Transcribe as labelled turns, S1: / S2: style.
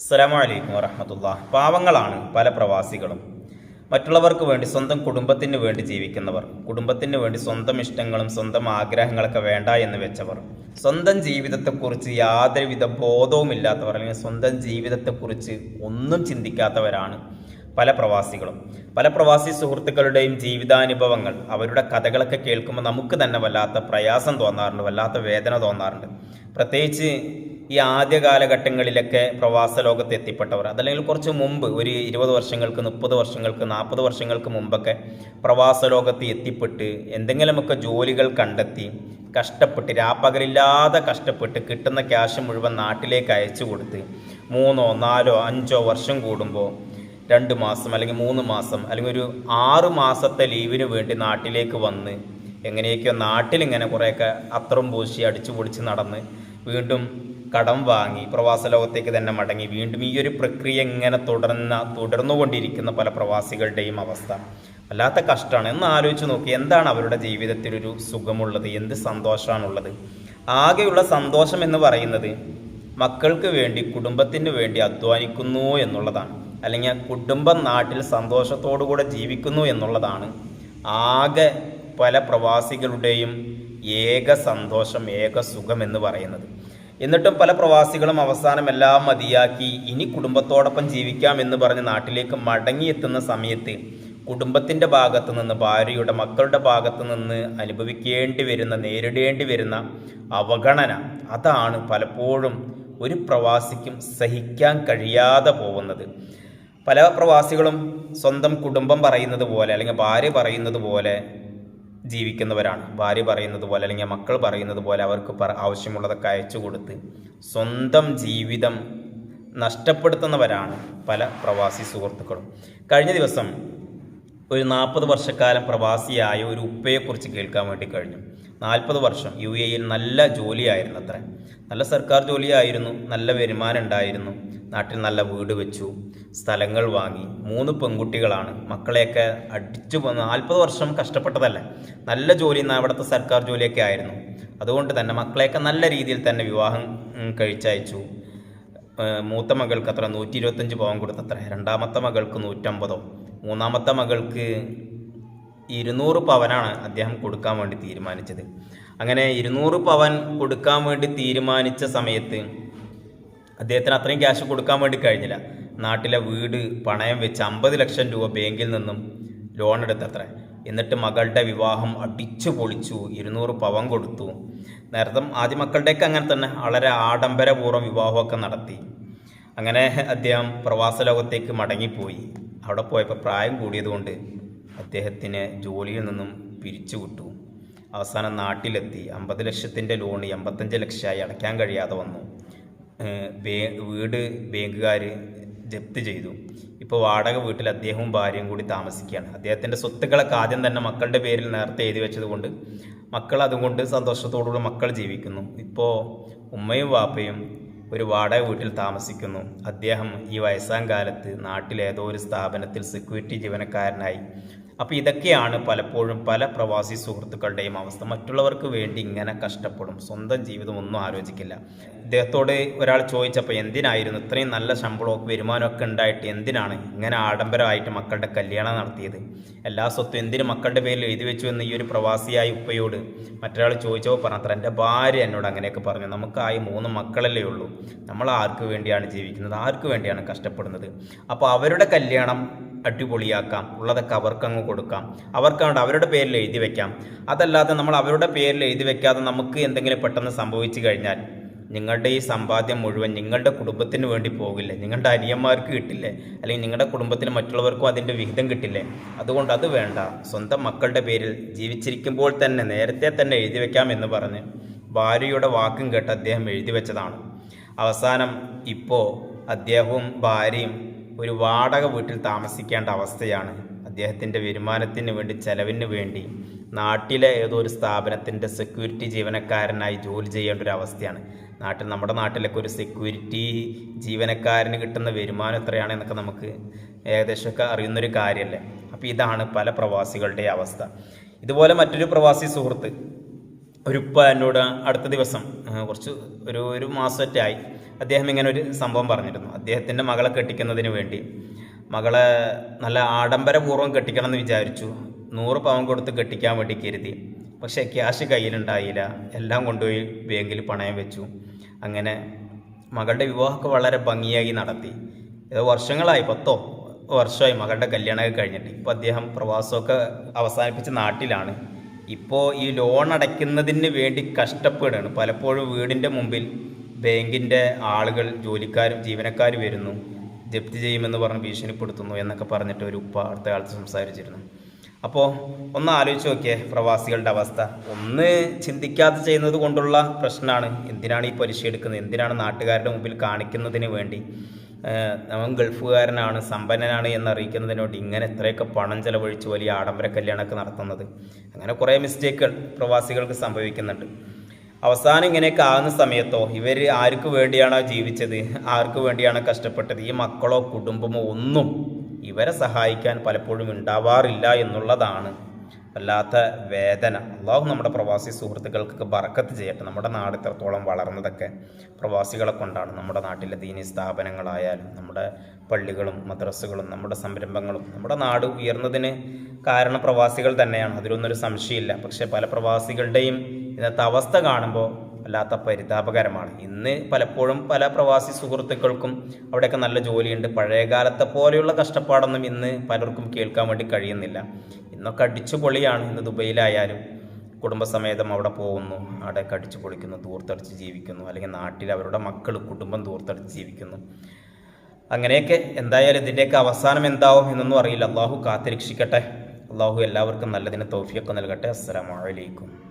S1: അസ്സലാമു അലൈക്കും വറഹമത്തുള്ള പാവങ്ങളാണ് പല പ്രവാസികളും. മറ്റുള്ളവർക്ക് വേണ്ടി സ്വന്തം കുടുംബത്തിന് വേണ്ടി ജീവിക്കുന്നവർ കുടുംബത്തിന് വേണ്ടി സ്വന്തം ഇഷ്ടങ്ങളും സ്വന്തം ആഗ്രഹങ്ങളൊക്കെ വേണ്ട എന്ന് വെച്ചവർ സ്വന്തം ജീവിതത്തെക്കുറിച്ച് യാതൊരുവിധ ബോധവുമില്ലാത്തവർ അല്ലെങ്കിൽ സ്വന്തം ജീവിതത്തെക്കുറിച്ച് ഒന്നും ചിന്തിക്കാത്തവരാണ് പല പ്രവാസികളും. പല പ്രവാസി സുഹൃത്തുക്കളുടെയും ജീവിതാനുഭവങ്ങൾ അവരുടെ കഥകളൊക്കെ കേൾക്കുമ്പോൾ നമുക്ക് തന്നെ വല്ലാത്ത പ്രയാസം തോന്നാറുണ്ട് വല്ലാത്ത വേദന തോന്നാറുണ്ട്. പ്രത്യേകിച്ച് ഈ ആദ്യ കാലഘട്ടങ്ങളിലൊക്കെ പ്രവാസ ലോകത്ത് എത്തിപ്പെട്ടവർ അതല്ലെങ്കിൽ കുറച്ച് മുമ്പ് ഒരു ഇരുപത് വർഷങ്ങൾക്ക് മുപ്പത് വർഷങ്ങൾക്ക് നാൽപ്പത് വർഷങ്ങൾക്ക് മുമ്പൊക്കെ പ്രവാസ ലോകത്ത് എത്തിപ്പെട്ട് എന്തെങ്കിലുമൊക്കെ ജോലികൾ കണ്ടെത്തി കഷ്ടപ്പെട്ട് രാപ്പകലില്ലാതെ കഷ്ടപ്പെട്ട് കിട്ടുന്ന ക്യാഷ് മുഴുവൻ നാട്ടിലേക്ക് അയച്ചു കൊടുത്ത് മൂന്നോ നാലോ അഞ്ചോ വർഷം കൂടുമ്പോൾ രണ്ട് മാസം അല്ലെങ്കിൽ മൂന്ന് മാസം അല്ലെങ്കിൽ ഒരു ആറ് മാസത്തെ ലീവിന് വേണ്ടി നാട്ടിലേക്ക് വന്ന് എങ്ങനെയൊക്കെയോ നാട്ടിലിങ്ങനെ കുറേയൊക്കെ അത്രം പൂശി അടിച്ചു പൊടിച്ച് നടന്ന് വീണ്ടും കടം വാങ്ങി പ്രവാസ ലോകത്തേക്ക് തന്നെ മടങ്ങി വീണ്ടും ഈ ഒരു പ്രക്രിയ ഇങ്ങനെ തുടർന്ന തുടർന്നുകൊണ്ടിരിക്കുന്ന പല പ്രവാസികളുടെയും അവസ്ഥ. വല്ലാത്ത കഷ്ടമാണ്. എന്ന് ആലോചിച്ച് നോക്കി എന്താണ് അവരുടെ ജീവിതത്തിൽ ഒരു സുഖമുള്ളത്? എന്ത് സന്തോഷമാണുള്ളത് ആകെയുള്ള സന്തോഷം എന്ന് പറയുന്നത് മക്കൾക്ക് വേണ്ടി കുടുംബത്തിന് വേണ്ടി അധ്വാനിക്കുന്നു എന്നുള്ളതാണ്. അല്ലെങ്കിൽ കുടുംബം നാട്ടിൽ സന്തോഷത്തോടുകൂടെ ജീവിക്കുന്നു എന്നുള്ളതാണ്. ആകെ പല പ്രവാസികളുടെയും ഏക സന്തോഷം ഏക സുഖം എന്ന് പറയുന്നത്. എന്നിട്ടും പല പ്രവാസികളും അവസാനം എല്ലാം മതിയാക്കി. ഇനി കുടുംബത്തോടൊപ്പം ജീവിക്കാം എന്ന് പറഞ്ഞ് നാട്ടിലേക്ക് മടങ്ങിയെത്തുന്ന സമയത്ത് കുടുംബത്തിന്റെ ഭാഗത്തു നിന്ന് ഭാര്യയുടെ മക്കളുടെ ഭാഗത്തു നിന്ന് അനുഭവിക്കേണ്ടി വരുന്ന നേരിടേണ്ടി വരുന്ന അവഗണന അതാണ് പലപ്പോഴും ഒരു പ്രവാസിക്കും സഹിക്കാൻ കഴിയാതെ പോകുന്നത്. പല പ്രവാസികളും സ്വന്തം കുടുംബം പറയുന്നത് പോലെ അല്ലെങ്കിൽ ഭാര്യ പറയുന്നത് പോലെ ജീവിക്കുന്നവരാണ്. ഭാര്യ പറയുന്നത് പോലെ അല്ലെങ്കിൽ മക്കൾ പറയുന്നത് പോലെ അവർക്ക് ആവശ്യമുള്ളതൊക്കെ അയച്ചു കൊടുത്ത് സ്വന്തം ജീവിതം നഷ്ടപ്പെടുത്തുന്നവരാണ് പല പ്രവാസി സുഹൃത്തുക്കളും. കഴിഞ്ഞ ദിവസം ഒരു നാൽപ്പത് വർഷക്കാലം പ്രവാസിയായ ഒരു ഉപ്പയെക്കുറിച്ച് കേൾക്കാൻ വേണ്ടി കഴിഞ്ഞു. നാൽപ്പത് വർഷം യു എയിൽ നല്ല ജോലിയായിരുന്നു അത്ര നല്ല സർക്കാർ ജോലിയായിരുന്നു നല്ല വരുമാനം ഉണ്ടായിരുന്നു. നാട്ടിൽ നല്ല വീട് വെച്ചു സ്ഥലങ്ങൾ വാങ്ങി. മൂന്ന് പെൺകുട്ടികളാണ്. മക്കളെയൊക്കെ അടിച്ചു നാൽപ്പത് വർഷം കഷ്ടപ്പെട്ടതല്ലേ? നല്ല ജോലി അവിടുത്തെ സർക്കാർ ജോലിയൊക്കെ ആയിരുന്നു. അതുകൊണ്ട് തന്നെ മക്കളെയൊക്കെ നല്ല രീതിയിൽ തന്നെ വിവാഹം കഴിച്ചയച്ചു. മൂത്ത മകൾക്ക് അത്ര നൂറ്റി ഇരുപത്തഞ്ച് പവൻ കൊടുത്തത്ര. രണ്ടാമത്തെ മകൾക്ക് നൂറ്റമ്പതോ. മൂന്നാമത്തെ മകൾക്ക് ഇരുന്നൂറ് പവനാണ് അദ്ദേഹം കൊടുക്കാൻ വേണ്ടി തീരുമാനിച്ചത്. അങ്ങനെ ഇരുന്നൂറ് പവൻ കൊടുക്കാൻ വേണ്ടി തീരുമാനിച്ച സമയത്ത് അദ്ദേഹത്തിന് അത്രയും ക്യാഷ് കൊടുക്കാൻ വേണ്ടി കഴിഞ്ഞില്ല. നാട്ടിലെ വീട് പണയം വെച്ച് അമ്പത് ലക്ഷം രൂപ ബാങ്കിൽ നിന്നും ലോൺ എടുത്തത്ര. എന്നിട്ട് മകളുടെ വിവാഹം അടിച്ചു പൊളിച്ചു ഇരുന്നൂറ് പവൻ കൊടുത്തു. നേരത്തെ ആദ്യ മക്കളുടെയൊക്കെ അങ്ങനെ തന്നെ വളരെ ആഡംബരപൂർവം വിവാഹമൊക്കെ നടത്തി. അങ്ങനെ അദ്ദേഹം പ്രവാസ ലോകത്തേക്ക് മടങ്ങിപ്പോയി. അവിടെ പോയപ്പോൾ പ്രായം കൂടിയതുകൊണ്ട് അദ്ദേഹത്തിന് ജോലിയിൽ നിന്നും പിരിച്ചു പിരിച്ചുവിട്ടു അവസാനം നാട്ടിലെത്തി. അമ്പത് ലക്ഷത്തിന്റെ ലോൺ എൺപത്തഞ്ച് ലക്ഷമായി അടയ്ക്കാൻ കഴിയാതെ വന്നു. വീട് ബാങ്കുകാർ ജപ്തി ചെയ്തു. ഇപ്പോൾ വാടക വീട്ടിൽ അദ്ദേഹവും ഭാര്യയും കൂടി താമസിക്കുകയാണ്. അദ്ദേഹത്തിന്റെ സ്വത്തുക്കളൊക്കെ ആദ്യം തന്നെ മക്കളുടെ പേരിൽ നേരത്തെ എഴുതി വെച്ചതുകൊണ്ട് മക്കൾ അതുകൊണ്ട് സന്തോഷത്തോടുകൂടി മക്കൾ ജീവിക്കുന്നു. ഇപ്പോൾ ഉമ്മയും വാപ്പയും ഒരു വാടക വീട്ടിൽ താമസിക്കുന്നു. അദ്ദേഹം ഈ വയസ്സാം കാലത്ത് നാട്ടിലെ ഏതോ ഒരു സ്ഥാപനത്തിൽ സെക്യൂരിറ്റി ജീവനക്കാരനായി. അപ്പോൾ ഇതൊക്കെയാണ് പലപ്പോഴും പല പ്രവാസി സുഹൃത്തുക്കളുടെയും അവസ്ഥ. മറ്റുള്ളവർക്ക് വേണ്ടി ഇങ്ങനെ കഷ്ടപ്പെടും. സ്വന്തം ജീവിതം ഒന്നും ആലോചിക്കില്ല. ഇദ്ദേഹത്തോട് ഒരാൾ ചോദിച്ചപ്പോൾ എന്തിനായിരുന്നു ഇത്രയും നല്ല ശമ്പളമൊക്കെ വരുമാനമൊക്കെ ഉണ്ടായിട്ട് എന്തിനാണ് ഇങ്ങനെ ആഡംബരമായിട്ട് മക്കളുടെ കല്യാണം നടത്തിയത്? എല്ലാ സ്വത്തും എന്തിന് മക്കളുടെ പേരിൽ എഴുതി വെച്ചു എന്ന് ഈ ഒരു പ്രവാസിയായ ഉപ്പയോട് മറ്റൊരാൾ ചോദിച്ചപ്പോൾ പറഞ്ഞത്ര എന്റെ ഭാര്യ എന്നോട് അങ്ങനെയൊക്കെ പറഞ്ഞു. നമുക്കായി മൂന്ന് മക്കളല്ലേ ഉള്ളൂ. നമ്മൾ ആർക്ക് വേണ്ടിയാണ് ജീവിക്കുന്നത്? ആർക്ക് വേണ്ടിയാണ് കഷ്ടപ്പെടുന്നത്? അപ്പോൾ അവരുടെ കല്യാണം അടിപൊളിയാക്കാം. ഉള്ളതൊക്കെ അവർക്കങ്ങ് കൊടുക്കാം. അവർക്കാണ്ട് അവരുടെ പേരിൽ എഴുതി വെക്കാം. അതല്ലാതെ നമ്മൾ അവരുടെ പേരിൽ എഴുതി വെക്കാതെ നമുക്ക് എന്തെങ്കിലും പെട്ടെന്ന് സംഭവിച്ചു കഴിഞ്ഞാൽ നിങ്ങളുടെ ഈ സമ്പാദ്യം മുഴുവൻ നിങ്ങളുടെ കുടുംബത്തിന് വേണ്ടി പോകില്ലേ? നിങ്ങളുടെ അനിയന്മാർക്ക് കിട്ടില്ലേ? അല്ലെങ്കിൽ നിങ്ങളുടെ കുടുംബത്തിൽ മറ്റുള്ളവർക്കും അതിന്റെ വിഹിതം കിട്ടില്ലേ? അതുകൊണ്ട് അത് വേണ്ട. സ്വന്തം മക്കളുടെ പേരിൽ ജീവിച്ചിരിക്കുമ്പോൾ തന്നെ നേരത്തെ തന്നെ എഴുതി വെക്കാം എന്ന് പറഞ്ഞ് ഭാര്യയുടെ വാക്കും കേട്ട് അദ്ദേഹം എഴുതി വെച്ചതാണ്. അവസാനം ഇപ്പോൾ അദ്ദേഹവും ഭാര്യയും ഒരു വാടക വീട്ടിൽ താമസിക്കേണ്ട അവസ്ഥയാണ് അദ്ദേഹത്തിന്റെ വരുമാനത്തിന് വേണ്ടി ചെലവിന് വേണ്ടി. നാട്ടിലെ ഏതോ ഒരു സ്ഥാപനത്തിന്റെ സെക്യൂരിറ്റി ജീവനക്കാരനായി ജോലി ചെയ്യേണ്ട ഒരു അവസ്ഥയാണ്. നാട്ടിൽ നമ്മുടെ നാട്ടിലൊക്കെ ഒരു സെക്യൂരിറ്റി ജീവനക്കാരന് കിട്ടുന്ന വരുമാനം എത്രയാണ് എന്നൊക്കെ നമുക്ക് ഏകദേശമൊക്കെ അറിയുന്നൊരു കാര്യമല്ലേ? അപ്പോൾ ഇതാണ് പല പ്രവാസികളുടെ അവസ്ഥ. ഇതുപോലെ മറ്റൊരു പ്രവാസി സുഹൃത്ത് ഒരു ഉപ്പ എന്നോട് അടുത്ത ദിവസം കുറച്ച് ഒരു ഒരു മാസമൊറ്റായി അദ്ദേഹം ഇങ്ങനെ ഒരു സംഭവം പറഞ്ഞിരുന്നു. അദ്ദേഹത്തിന്റെ മകളെ കെട്ടിക്കുന്നതിന് വേണ്ടി. മകളെ നല്ല ആഡംബരപൂർവം കെട്ടിക്കണം എന്ന് വിചാരിച്ചു. നൂറ് പവൻ കൊടുത്ത് കെട്ടിക്കാൻ വേണ്ടി കരുതി. പക്ഷേ ക്യാഷ് കയ്യിലുണ്ടായില്ല. എല്ലാം കൊണ്ടുപോയി ബാങ്കിൽ പണയം വെച്ചു. അങ്ങനെ മകളുടെ വിവാഹമൊക്കെ വളരെ ഭംഗിയായി നടത്തി. ഇത് വർഷങ്ങളായി പത്തോ വർഷമായി മകളുടെ കല്യാണമൊക്കെ കഴിഞ്ഞിട്ട്. ഇപ്പോൾ അദ്ദേഹം പ്രവാസമൊക്കെ അവസാനിപ്പിച്ച നാട്ടിലാണ്. ഇപ്പോൾ ഈ ലോൺ അടയ്ക്കുന്നതിന് വേണ്ടി കഷ്ടപ്പെടുകയാണ്. പലപ്പോഴും വീടിന്റെ മുമ്പിൽ ബാങ്കിന്റെ ആളുകൾ ജോലിക്കാരും ജീവനക്കാരും വരുന്നു. ജപ്തി ചെയ്യുമെന്ന് പറഞ്ഞ് ഭീഷണിപ്പെടുത്തുന്നു എന്നൊക്കെ പറഞ്ഞിട്ട് ഒരു ഉപ്പ അടുത്ത കാലത്ത് സംസാരിച്ചിരുന്നു. അപ്പോൾ ഒന്ന് ആലോചിച്ച് നോക്കിയേ പ്രവാസികളുടെ അവസ്ഥ. ഒന്ന് ചിന്തിക്കാതെ ചെയ്യുന്നത് കൊണ്ടുള്ള പ്രശ്നമാണ്. എന്തിനാണ് ഈ പരീക്ഷ എടുക്കുന്നത്? എന്തിനാണ് നാട്ടുകാരുടെ മുമ്പിൽ കാണിക്കുന്നതിന് വേണ്ടി? നമ്മൾ ഗൾഫുകാരനാണ് സമ്പന്നനാണ് എന്ന് അറിയിക്കുന്നതിന് വേണ്ടി ഇങ്ങനെ എത്രയൊക്കെ പണം ചെലവഴിച്ച് വലിയ ആഡംബര കല്യാണമൊക്കെ നടത്തുന്നത്. അങ്ങനെ കുറേ മിസ്റ്റേക്കുകൾ പ്രവാസികൾക്ക് സംഭവിക്കുന്നുണ്ട്. അവസാനം ഇങ്ങനെയൊക്കെ ആകുന്ന സമയത്തോ ഇവർ ആർക്ക് വേണ്ടിയാണോ ജീവിച്ചത്? ആർക്ക് വേണ്ടിയാണോ കഷ്ടപ്പെട്ടത്? ഈ മക്കളോ കുടുംബമോ ഒന്നും ഇവരെ സഹായിക്കാൻ പലപ്പോഴും ഉണ്ടാവാറില്ല എന്നുള്ളതാണ് വല്ലാത്ത വേദന. അള്ളാഹു നമ്മുടെ പ്രവാസി സുഹൃത്തുക്കൾക്കൊക്കെ ബറക്കത്ത് ചെയ്യട്ടെ. നമ്മുടെ നാട് ഇത്രത്തോളം വളർന്നതൊക്കെ പ്രവാസികളെ കൊണ്ടാണ്. നമ്മുടെ നാട്ടിലെ ദീനി സ്ഥാപനങ്ങളായാലും നമ്മുടെ പള്ളികളും മദ്രസകളും നമ്മുടെ സംരംഭങ്ങളും നമ്മുടെ നാട് ഉയർന്നതിന് കാരണം പ്രവാസികൾ തന്നെയാണ്. അതിലൊന്നൊരു സംശയമില്ല. പക്ഷേ പല പ്രവാസികളുടെയും ഇന്നത്തെ അവസ്ഥ കാണുമ്പോൾ വല്ലാത്ത പരിതാപകരമാണ്. ഇന്ന് പലപ്പോഴും പല പ്രവാസി സുഹൃത്തുക്കൾക്കും അവിടെയൊക്കെ നല്ല ജോലിയുണ്ട്. പഴയകാലത്തെ പോലെയുള്ള കഷ്ടപ്പാടൊന്നും ഇന്ന് പലർക്കും കേൾക്കാൻ വേണ്ടി കഴിയുന്നില്ല. ഇന്നൊക്കെ അടിച്ചു പൊളിയാണ്. ഇന്ന് ദുബൈയിലായാലും കുടുംബസമേതം അവിടെ പോകുന്നു. അവിടെ കടിച്ചു പൊളിക്കുന്നു. ദൂർത്തടിച്ച് ജീവിക്കുന്നു. അല്ലെങ്കിൽ നാട്ടിൽ അവരുടെ മക്കൾ കുടുംബം ദൂർത്തടിച്ച് ജീവിക്കുന്നു. അങ്ങനെയൊക്കെ എന്തായാലും ഇതിന്റെയൊക്കെ അവസാനം എന്താവും എന്നൊന്നും അറിയില്ല. അള്ളാഹു കാത്തിരക്ഷിക്കട്ടെ. അള്ളാഹു എല്ലാവർക്കും നല്ലതിന് തൗഫിയൊക്കെ നൽകട്ടെ. അസ്സലാമു അലൈക്കും.